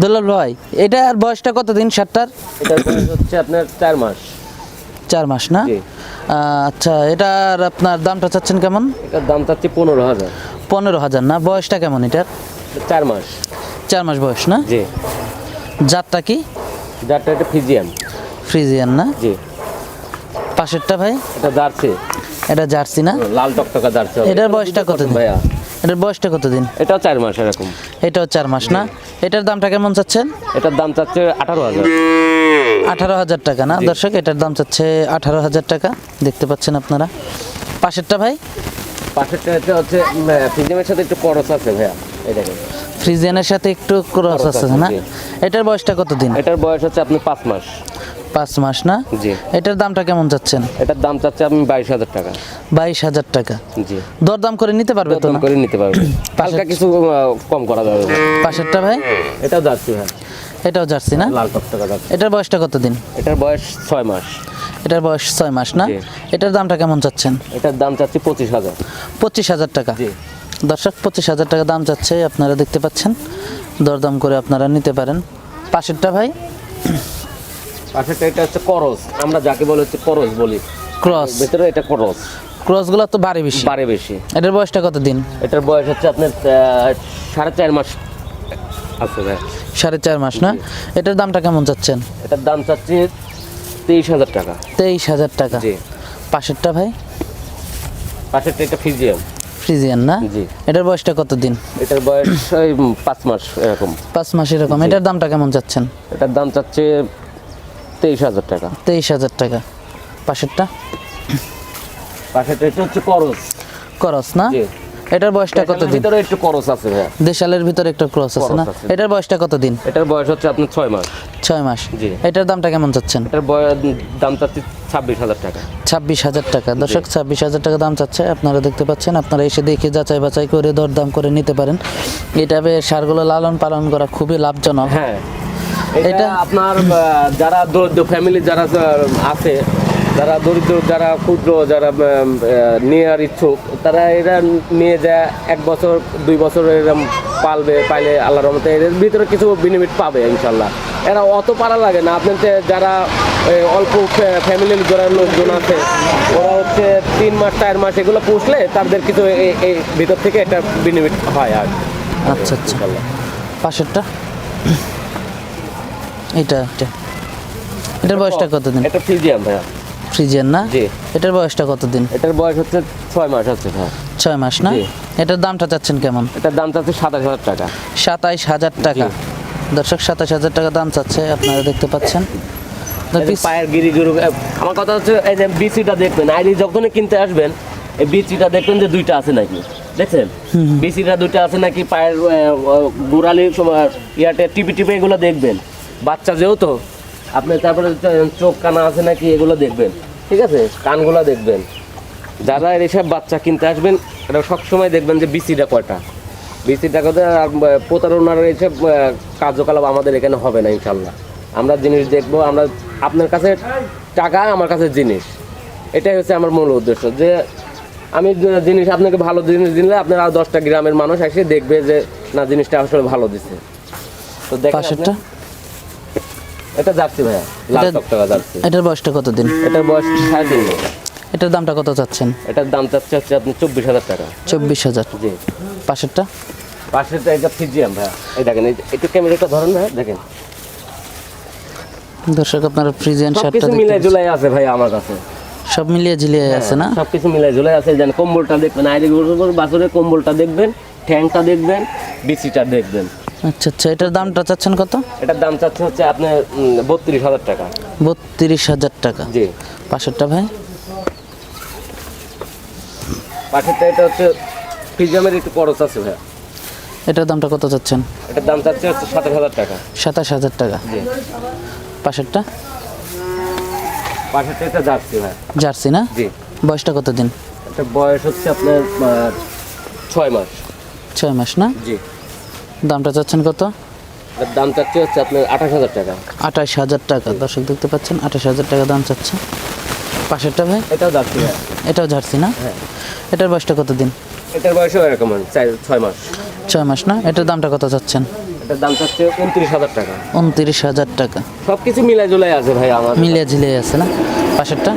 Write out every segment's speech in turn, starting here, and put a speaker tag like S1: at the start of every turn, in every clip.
S1: দুলাল ভাই এটার বয়সটা কতদিন সাতটার?
S2: এটার বয়স হচ্ছে আপনার চার মাস।
S1: চার মাস না? আচ্ছা এটার আপনার দামটা চাচ্ছেন কেমন?
S2: এটার দাম চাচ্ছি পনেরো হাজার।
S1: পনেরো হাজার না? বয়সটা কেমন এটার?
S2: চার মাস।
S1: চার মাস বয়স না?
S2: জি।
S1: জাতটা কি?
S2: যারটা একটা ফিজিয়ান।
S1: ফ্রিজিয়ান না?
S2: জি।
S1: পাশেরটা ভাই?
S2: এটা জার্সি।
S1: এটা জার্সি না?
S2: লাল টকটকা জার্সি
S1: এটার বয়সটা কত দিন?
S2: ভাইয়া।
S1: এটার বয়সটা কতদিন?
S2: এটাও চার মাস এরকম।
S1: এটাও চার মাস না? এটার দামটা কেমন চাচ্ছেন?
S2: এটার দাম চাচ্ছে আঠারো হাজার।
S1: আঠারো হাজার টাকা না? দর্শক এটার দাম চাচ্ছে আঠারো হাজার টাকা। দেখতে পাচ্ছেন আপনারা। পাশেরটা ভাই?
S2: পাশেরটা হচ্ছে ফিজিয়ামের সাথে একটু খরচ আছে ভাইয়া।
S1: ফ্রিজিয়ানের সাথে একটু ক্রস আছে
S2: আছে,
S1: না? এটার বয়সটা কতদিন?
S2: এটার বয়স হচ্ছে আপনি পাঁচ মাস।
S1: পাঁচ মাস না?
S2: জি।
S1: এটার দামটা কেমন যাচ্ছেন
S2: এটার দাম চাচ্ছে আপনি বাইশ হাজার টাকা।
S1: বাইশ হাজার টাকা।
S2: জি।
S1: দরদাম করে নিতে পারবে তো
S2: করে নিতে পারবেন হালকা কিছু কম করা যাবে।
S1: পাশেরটা ভাই?
S2: এটাও জার্সি ভাই।
S1: এটাও জার্সি না?
S2: লাল টকটকা জার্সি
S1: এটার বয়সটা কতদিন?
S2: এটার বয়স ছয় মাস।
S1: এটার বয়স ছয় মাস না? এটার দামটা কেমন চাচ্ছেন?
S2: এটার দাম চাচ্ছি পঁচিশ হাজার।
S1: পঁচিশ হাজার টাকা।
S2: জি।
S1: দর্শক পঁচিশ হাজার টাকা দাম চাচ্ছে আপনারা দেখতে পাচ্ছেন। দরদাম করে আপনারা নিতে পারেন। পাশেরটা ভাই?
S2: পাশেরটা এটা হচ্ছে করস। আমরা যাকে বলে হচ্ছে করস বলি।
S1: ক্রস
S2: ভেতরে এটা করস।
S1: ক্রসগুলো তো বাড়ে বেশি।
S2: বাড়ে বেশি।
S1: এটার বয়সটা কত দিন?
S2: এটার বয়স হচ্ছে আপনার সাড়ে চার মাস আছে ভাই।
S1: সাড়ে চার মাস না? এটার দামটা কেমন চাচ্ছেন?
S2: এটার দাম চাচ্ছি তেইশ হাজার টাকা।
S1: তেইশ হাজার টাকা।
S2: জি।
S1: পাশেরটা ভাই?
S2: পাশেরটা এটা ফিজিয়াম
S1: ফ্রিজিয়ান না?
S2: জি।
S1: এটার বয়সটা কত দিন?
S2: এটার বয়স ওই পাঁচ মাস এরকম।
S1: পাঁচ মাস এরকম। এটার দামটা কেমন চাচ্ছেন?
S2: এটার দাম চাচ্ছে তেইশ হাজার টাকা।
S1: তেইশ হাজার টাকা। পাশেরটা?
S2: পাশেরটা এটা হচ্ছে করস।
S1: করস না? এটার বয়সটা কত দিন
S2: ভিতরে একটু করস আছে ভাইয়া।
S1: দেশালের ভিতরে একটা ক্রস আছে না? এটার বয়সটা কত দিন
S2: এটার বয়স হচ্ছে আপনার ছয় মাস।
S1: ছয় মাস।
S2: জি।
S1: এটার দামটা কেমন চাচ্ছেন?
S2: এটার দাম চাচ্ছি ছাব্বিশ হাজার টাকা।
S1: টাকা। দর্শক ছাব্বিশ হাজার টাকা দাম চাচ্ছে। আপনারা দেখতে পাচ্ছেন আপনারা এসে দেখে যাচাই বাছাই করে দরদাম করে নিতে পারেন। এটা সারগুলো লালন পালন করা খুবই লাভজনক।
S2: হ্যাঁ। এটা আপনার যারা দরিদ্র ফ্যামিলি যারা আছে যারা দরিদ্র যারা ক্ষুদ্র যারা নেওয়ার ইচ্ছুক তারা এরা নিয়ে যায় এক বছর দুই বছর এরকম পালবে পাইলে আল্লাহর রহমতে এর ভিতরে কিছু বেনিফিট পাবে ইনশাল্লাহ এরা অত পারা লাগে না। আপনার যে যারা অল্প ফ্যামিলির যারা লোকজন আছে ওরা হচ্ছে তিন মাস চার মাস এগুলো পুষলে তাদের কিছু এই- ভিতর থেকে একটা বেনিফিট হয় আর
S1: আচ্ছা আচ্ছা। পাশেরটা? এটা এটা। এটার বয়সটা কতদিন?
S2: এটা ফিজিয়াম ভাইয়া।
S1: ফ্রিজিয়ান না?
S2: জি।
S1: এটার বয়সটা কতদিন?
S2: এটার বয়স হচ্ছে ছয় মাস হচ্ছে হ্যাঁ
S1: ছয় মাস না? এটার দামটা চাচ্ছেন কেমন?
S2: এটার দাম চাচ্ছে সাতাশ হাজার টাকা।
S1: সাতাইশ হাজার টাকা। দর্শক সাতাশ হাজার টাকা দাম চাচ্ছে আপনারা দেখতে পাচ্ছেন।
S2: পায়ের গিরি গরু আমার কথা হচ্ছে এই যে বিচিটা দেখবেন আইডি যখনই কিনতে আসবেন এই বিচিটা দেখবেন যে দুইটা আছে নাকি। দেখছেন? বিচিটা দুইটা আছে নাকি পায়ের গোড়ালি ইয়াতে টিপি টিপে এগুলো দেখবেন। বাচ্চা যেহেতু আপনি তারপরে চোখ কানা আছে নাকি এগুলো দেখবেন ঠিক আছে? কানগুলো দেখবেন। যারা এসব বাচ্চা কিনতে আসবেন এটা সবসময় দেখবেন যে বিচিটা কয়টা। কথা আর প্রতারণার এইসব আহ, কার্যকলাপ আমাদের এখানে হবে না ইনশাল্লাহ আমরা জিনিস দেখব আমরা আপনার কাছে টাকা আমার কাছে জিনিস। এটাই হচ্ছে আমার মূল উদ্দেশ্য যে আমি জিনিস আপনাকে ভালো জিনিস দিলে আপনার আর দশটা গ্রামের মানুষ এসে দেখবে যে না জিনিসটা আসলে ভালো দিছে। তো আপনি- এটা জার্সি ভাইয়া লাল টকটকা জার্সি
S1: এটার বয়সটা কতদিন?
S2: এটার বয়স সাড়ে তিন।
S1: এটার দামটা কত চাচ্ছেন?
S2: এটার দাম চাচ্ছে হচ্ছে আপনি চব্বিশ হাজার টাকা।
S1: চব্বিশ হাজার।
S2: জি।
S1: পাশেরটা?
S2: পাশেরটা এটা ফিজিয়াম ভাইয়া। এই দেখেন একটু ক্যামেরাটা ধরেন ভাইয়া দেখেন।
S1: দর্শক আপনারা ফ্রিজিয়ান শার্টটা
S2: মিলাই জুলাই আছে ভাই আমার কাছে।
S1: সব মিলিয়ে ঝিলিয়ে আছে না?
S2: সব কিছু মিলাই জুলাই আছে যেন কম্বলটা দেখবেন আইডি গরুর কম্বলটা দেখবেন ঠ্যাংটা দেখবেন বিচিটা দেখবেন।
S1: আচ্ছা আচ্ছা এটার দামটা চাচ্ছেন কত?
S2: এটার দাম চাচ্ছে হচ্ছে আপনার বত্রিশ হাজার টাকা।
S1: বত্রিশ হাজার টাকা।
S2: জি।
S1: পাশেরটা ভাই?
S2: পাশেরটা এটা হচ্ছে ফিজিয়ামের একটু খরচ আছে ভাই
S1: এটার দামটা কত চাচ্ছেন?
S2: এটার দাম চাচ্ছে হচ্ছে সাতাশ হাজার টাকা।
S1: সাতাশ হাজার টাকা।
S2: জি।
S1: পাশেরটা?
S2: পাশেরটা এটা যাচ্ছে ভাই
S1: জার্সি না?
S2: জি।
S1: বয়সটা কত দিন
S2: এটা বয়স হচ্ছে আপনার ছয় মাস।
S1: ছয় মাস না?
S2: জি।
S1: দামটা চাচ্ছেন কত?
S2: দাম চাচ্ছে হচ্ছে আপনার আঠাশ হাজার টাকা।
S1: আঠাশ হাজার টাকা। দর্শক দেখতে পাচ্ছেন আঠাশ হাজার টাকা দাম চাচ্ছে। পাশেরটা ভাই?
S2: এটাও যাচ্ছে ভাই
S1: এটাও জার্সি না?
S2: হ্যাঁ।
S1: এটার বয়সটা কত দিন
S2: এটার বয়সও এরকম ছয় মাস।
S1: ছয় মাস না? এটার দামটা কত চাচ্ছেন?
S2: এটার দাম চাচ্ছে উনত্রিশ হাজার টাকা।
S1: উনত্রিশ হাজার টাকা।
S2: সব কিছু মিলাই জুলাই আছে ভাই আমার।
S1: মিলিয়ে ঝিলিয়ে আছে না? পাশেরটা?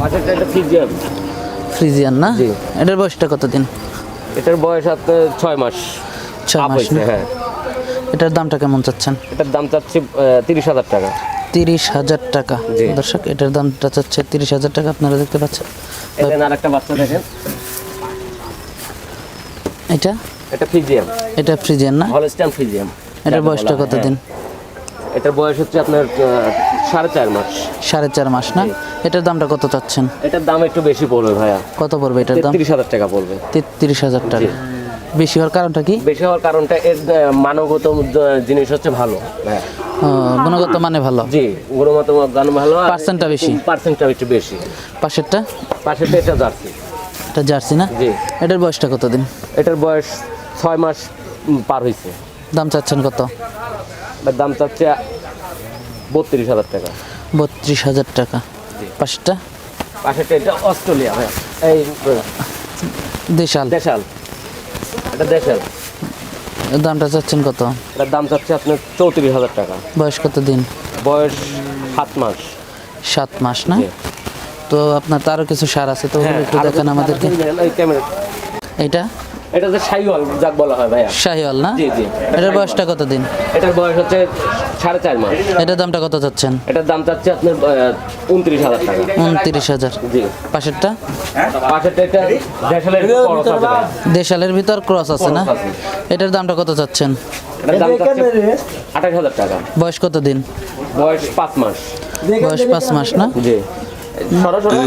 S2: পাশেরটা
S1: ফ্রিজিয়ান। না? এটার বয়সটা কতদিন?
S2: এটার বয়স আপনার ছয় মাস।
S1: ছয়
S2: আপ
S1: মাস
S2: হ্যাঁ।
S1: এটার দামটা কেমন চাচ্ছেন?
S2: এটার দাম চাচ্ছে তিরিশ হাজার টাকা।
S1: তিরিশ হাজার টাকা। দর্শক এটার দামটা চাচ্ছে তিরিশ হাজার টাকা আপনারা দেখতে পাচ্ছেন।
S2: এখানে আর একটা বাচ্চা দেখেন।
S1: এটা?
S2: এটা ফিজিয়াম
S1: এটা ফ্রিজিয়ান না?
S2: হলস্টাইন ফিজিয়াম
S1: এটার বয়সটা কতদিন?
S2: এটার বয়স হচ্ছে আপনার সাড়ে চার মাস।
S1: সাড়ে চার মাস না? এটার দামটা কত চাচ্ছেন?
S2: এটার দাম একটু বেশি পড়বে ভাইয়া।
S1: কত পড়বে এটার দাম?
S2: তেত্রিশ হাজার টাকা পড়বে।
S1: তেত্রিশ হাজার টাকা। বেশি হওয়ার কারণটা কি?
S2: বেশি হওয়ার কারণটা এর আহ, জিনিস হচ্ছে ভালো। হ্যাঁ।
S1: গুণগত মানে ভালো?
S2: জি গুণগত গান ভালো
S1: পার্সেন্টটা বেশি।
S2: পার্সেন্টটা একটু বেশি।
S1: পাশেরটা?
S2: পাশেরটা এটা জার্সি।
S1: এটা জার্সি না?
S2: জি।
S1: এটার বয়সটা কতদিন?
S2: এটার বয়স ছয় মাস পার হয়েছে
S1: দাম চাচ্ছেন কত?
S2: দাম চাচ্ছে বত্রিশ হাজার টাকা।
S1: বত্রিশ হাজার টাকা। পাশেরটা?
S2: পাশেরটা এটা অস্ট্রেলিয়া ভাইয়া এই
S1: দেশাল।
S2: দেশাল। এটা
S1: দামটা চাচ্ছেন কত?
S2: এটার দাম চাচ্ছে আপনার চৌত্রিশ হাজার টাকা।
S1: বয়স কত দিন?
S2: বয়স সাত মাস।
S1: সাত মাস না? তো আপনার তারও কিছু সার আছে তো ওগুলো একটু দেখেন আমাদেরকে। এটা
S2: এটা যে সাইওয়াল যাক বলা হয় ভাইয়া।
S1: শাহিওয়াল না?
S2: জি জি।
S1: এটার বয়সটা কত দিন
S2: এটার বয়স হচ্ছে সাড়ে চার মাস।
S1: এটার দামটা কত চাচ্ছেন?
S2: এটার দাম চাচ্ছে আপনার উনত্রিশ হাজার টাকা।
S1: উনত্রিশ হাজার।
S2: জি।
S1: পাশেরটা?
S2: পাশেরটা এটা দেশালের আছে
S1: দেশালের ভিতর ক্রস আছে না? এটার দামটা কত চাচ্ছেন?
S2: এটার দাম চাচ্ছে আঠাশ হাজার টাকা।
S1: বয়স কত দিন
S2: বয়স পাঁচ মাস।
S1: বয়স পাঁচ মাস না?
S2: জি। সরাসরি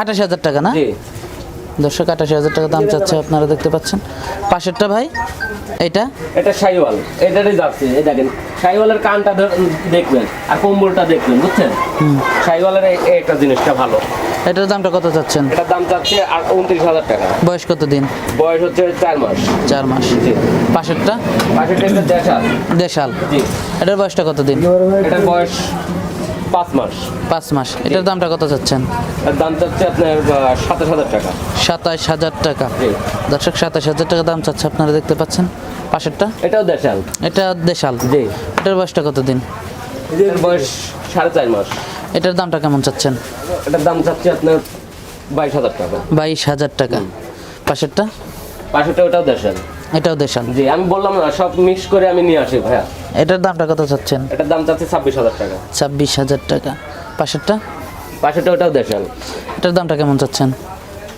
S1: আঠাশ হাজার টাকা না?
S2: জি।
S1: দর্শক আঠাশ হাজার টাকা দাম চাচ্ছে আপনারা দেখতে পাচ্ছেন। পাশেরটা ভাই এটা?
S2: এটা শাইওয়াল এটারই যাচ্ছে এই দেখেন। শাইওয়ালের কানটা দেখবেন আর কম্বলটা দেখবেন বুঝছেন? শাইওয়ালের একটা জিনিসটা ভালো।
S1: এটার দামটা কত চাচ্ছেন?
S2: এটার দাম চাচ্ছে আর উনত্রিশ হাজার টাকা।
S1: বয়স কত দিন?
S2: বয়স হচ্ছে চার মাস।
S1: চার মাস। পাশেরটা?
S2: পাশেরটা দেশাল।
S1: দেশাল। এটার বয়সটা কত দিন?
S2: এটার বয়স পাঁচ মাস।
S1: পাঁচ মাস। এটার দামটা কত চাচ্ছেন?
S2: দাম চাচ্ছে আপনার সাতাশ হাজার টাকা।
S1: সাতাশ হাজার টাকা। দর্শক সাতাশ হাজার টাকা দাম চাচ্ছে আপনারা দেখতে পাচ্ছেন। পাশেরটা?
S2: এটাও দেশাল।
S1: এটা দেশাল।
S2: জি।
S1: এটার বয়সটা কত দিন
S2: এর বয়স সাড়ে চার মাস।
S1: এটার দামটা কেমন চাচ্ছেন?
S2: এটার দাম চাচ্ছে আপনার বাইশ হাজার টাকা।
S1: বাইশ হাজার টাকা। পাশেরটা?
S2: পাশেরটা ওটাও দেশাল।
S1: এটাও দেশাল।
S2: জি আমি বললাম না সব মিক্স করে আমি নিয়ে আসি ভাইয়া।
S1: এটার দামটা কত চাচ্ছেন?
S2: এটার দাম চাচ্ছে ছাব্বিশ হাজার টাকা।
S1: ছাব্বিশ হাজার টাকা। পাশেরটা?
S2: পাশেরটা ওটাও দেশাল।
S1: এটার দামটা কেমন চাচ্ছেন?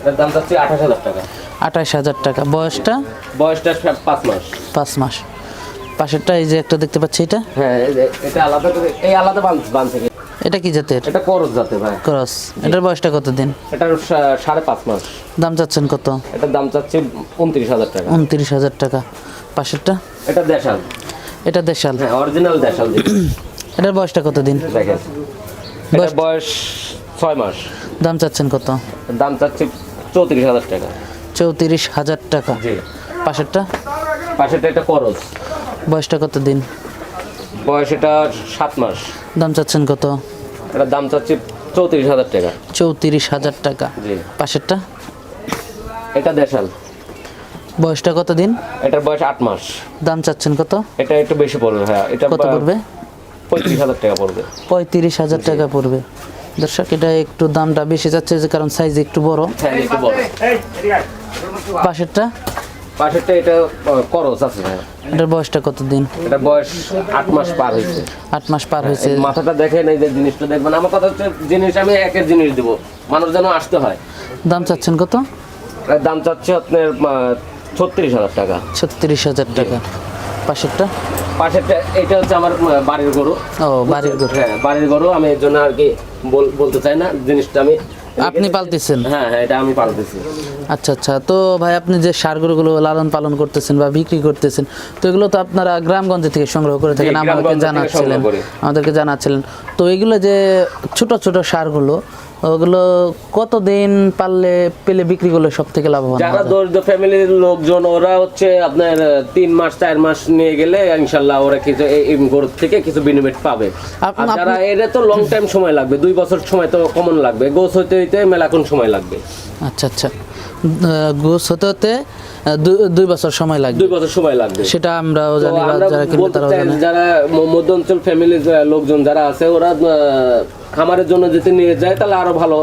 S2: এটার দাম চাচ্ছে আঠাশ হাজার টাকা।
S1: আঠাশ হাজার টাকা। বয়সটা?
S2: বয়সটা পাঁচ মাস।
S1: পাঁচ মাস। পাশেরটা এই যে একটা দেখতে পাচ্ছি এটা?
S2: হ্যাঁ এটা আলাদা করে এই আলাদা বান থেকে।
S1: এটা কি জাতের?
S2: এটা করজ যাতে ভাই।
S1: ক্রস। এটার বয়সটা কত দিন?
S2: এটার সাড়ে পাঁচ মাস।
S1: দাম চাচ্ছেন কত?
S2: এটার দাম চাচ্ছে উনত্রিশ হাজার টাকা।
S1: উনত্রিশ হাজার টাকা। পাশেরটা?
S2: এটা দেশাল।
S1: এটা দেশাল।
S2: হ্যাঁ অরিজিনাল দেশাল।
S1: এটার বয়সটা কত দিন
S2: দেখেন এটার বয়স ছয় মাস।
S1: দাম চাচ্ছেন কত?
S2: দাম চাচ্ছে চৌত্রিশ হাজার টাকা।
S1: চৌত্রিশ হাজার টাকা।
S2: জি।
S1: পাশেরটা?
S2: পাশেরটা এটা করজ।
S1: বয়সটা কত দিন
S2: বয়স এটা সাত মাস।
S1: দাম চাচ্ছেন কত?
S2: এটার দাম চাচ্ছে চৌত্রিশ হাজার টাকা।
S1: চৌত্রিশ হাজার টাকা।
S2: জি।
S1: পাশেরটা?
S2: এটা দেশাল।
S1: বয়সটা কত দিন?
S2: এটার বয়স আট মাস।
S1: দাম চাচ্ছেন কত?
S2: এটা একটু বেশি পড়বে হ্যাঁ এটা
S1: কত পড়বে?
S2: পঁয়ত্রিশ হাজার টাকা পড়বে।
S1: পঁয়ত্রিশ হাজার টাকা পড়বে। দর্শক এটা একটু দামটা বেশি যাচ্ছে যে কারণ সাইজ একটু বড়।
S2: হ্যাঁ একটু বড়।
S1: পাশেরটা?
S2: পাশেরটা এটা করজ আছে ভাই
S1: এটার বয়সটা কত দিন?
S2: এটা বয়স আট মাস পার হয়েছে।
S1: আট মাস পার হয়েছে।
S2: মাথাটা দেখেন এই যে জিনিসটা দেখবেন। আমার কথা হচ্ছে জিনিস আমি একের জিনিস দিব। মানুষ যেন আসতে হয়।
S1: দাম চাচ্ছেন কত?
S2: দাম চাচ্ছে আপনার ছত্রিশ হাজার টাকা।
S1: ছত্রিশ হাজার টাকা। পাশেরটা?
S2: পাশেরটা এটা হচ্ছে আমার বাড়ির গরু।
S1: ও বাড়ির গরু।
S2: হ্যাঁ বাড়ির গরু আমি এর জন্য আর কি বলতে চাই না জিনিসটা আমি
S1: আপনি পালতেছেন?
S2: হ্যাঁ হ্যাঁ এটা আমি পালতেছি।
S1: আচ্ছা আচ্ছা তো ভাই আপনি যে সারগুলোগুলো লালন পালন করতেছেন বা বিক্রি করতেছেন তো এগুলো তো আপনারা গ্রামগঞ্জ থেকে সংগ্রহ করে থাকেন আমাদেরকে জানাচ্ছিলেন। আমাদেরকে জানাচ্ছিলেন। তো এগুলো যে ছোট ছোট সারগুলো ওগুলো কতদিন পারলে পেলে বিক্রি করলে সব থেকে লাভবান
S2: যারা দরিদ্র ফ্যামিলির লোকজন ওরা হচ্ছে আপনার তিন মাস চার মাস নিয়ে গেলে ইনশাল্লাহ ওরা কিছু এই থেকে কিছু বেনিফিট পাবে। যারা এটা তো লং টাইম সময় লাগবে দুই বছর সময় তো কমন লাগবে। গোস হইতে হইতে মেলাখন সময় লাগবে।
S1: আচ্ছা আচ্ছা। গোস হতে হতে দুই বছর সময় লাগবে।
S2: দুই বছর সময় লাগবে।
S1: সেটা আমরাও জানি যারা কিনবে তারাও জানে।
S2: যারা মধ্য অঞ্চল ফ্যামিলির লোকজন যারা আছে ওরা খামারের জন্য যদি নিয়ে যায় তাহলে আরও ভালো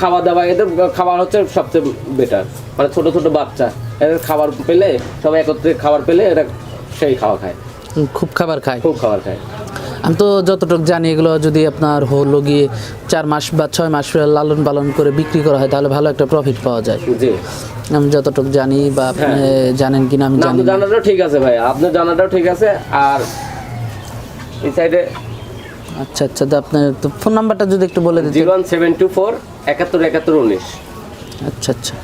S2: খাওয়া দাওয়া এদের খাবার হচ্ছে সবচেয়ে বেটার মানে ছোট ছোট বাচ্চা এদের খাবার পেলে সবাই একত্রে খাবার পেলে এরা সেই খাওয়া খায়।
S1: খুব খাবার খায়।
S2: খুব খাবার খায়।
S1: আমি তো যতটুকু জানি এগুলো যদি আপনার হলো গিয়ে চার মাস বা ছয় মাস লালন পালন করে বিক্রি করা হয় তাহলে ভালো একটা প্রফিট পাওয়া যায়। আমি যতটুকু জানি বা আপনি জানেন কিনা আমি জানি
S2: জানাটাও ঠিক আছে ভাই আপনার জানাটাও ঠিক আছে আর এই সাইডে
S1: আচ্ছা আচ্ছা তো আপনার তো ফোন নাম্বারটা যদি একটু বলে দিতেন।
S2: Zero one seven two four একাত্তর একাত্তর উনিশ।
S1: আচ্ছা আচ্ছা।